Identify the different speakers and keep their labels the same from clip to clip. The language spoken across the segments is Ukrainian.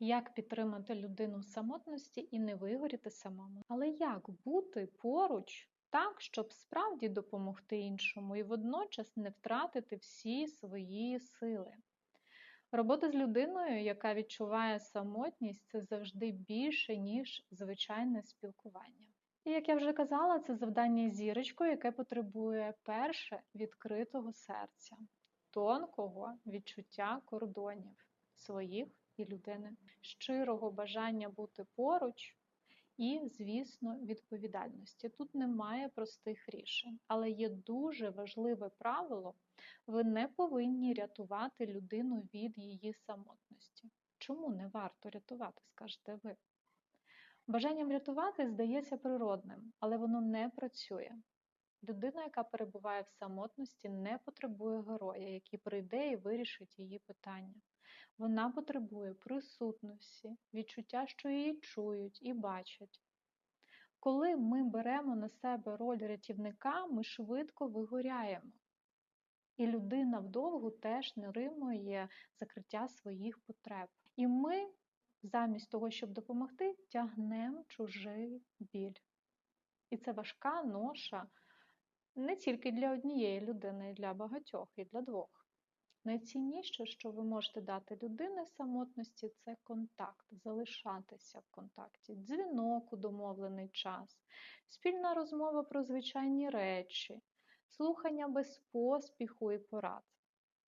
Speaker 1: Як підтримати людину в самотності і не вигоріти самому? Але як бути поруч так, щоб справді допомогти іншому і водночас не втратити всі свої сили? Робота з людиною, яка відчуває самотність, це завжди більше, ніж звичайне спілкування. І як я вже казала, це завдання зірочкою, яке потребує перше відкритого серця, тонкого відчуття кордонів своїх і людини, щирого бажання бути поруч і, звісно, відповідальності. Тут немає простих рішень, але є дуже важливе правило: ви не повинні рятувати людину від її самотності. Чому не варто рятувати, скажете ви? Бажання врятувати здається природним, але воно не працює. Людина, яка перебуває в самотності, не потребує героя, який прийде і вирішить її питання. Вона потребує присутності, відчуття, що її чують і бачать. Коли ми беремо на себе роль рятівника, ми швидко вигоряємо. І людина вдовгу теж не римує закриття своїх потреб. І ми, замість того, щоб допомогти, тягнемо чужий біль. І це важка ноша не тільки для однієї людини, і для багатьох, і для двох. Найцінніше, що ви можете дати людині самотності, це контакт, залишатися в контакті, дзвінок у домовлений час, спільна розмова про звичайні речі, слухання без поспіху і порад.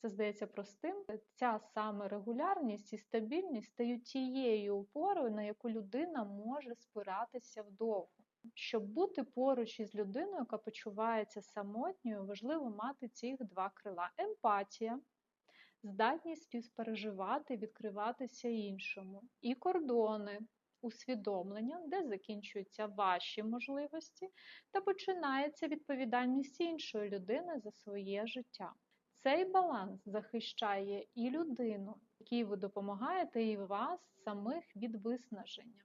Speaker 1: Це здається простим. Ця саме регулярність і стабільність стають тією опорою, на яку людина може спиратися вдовго. Щоб бути поруч із людиною, яка почувається самотньою, важливо мати ці два крила: емпатія здатність співпереживати, відкриватися іншому, і кордони, усвідомлення, де закінчуються ваші можливості, та починається відповідальність іншої людини за своє життя. Цей баланс захищає і людину, якій ви допомагаєте, і вас самих від виснаження.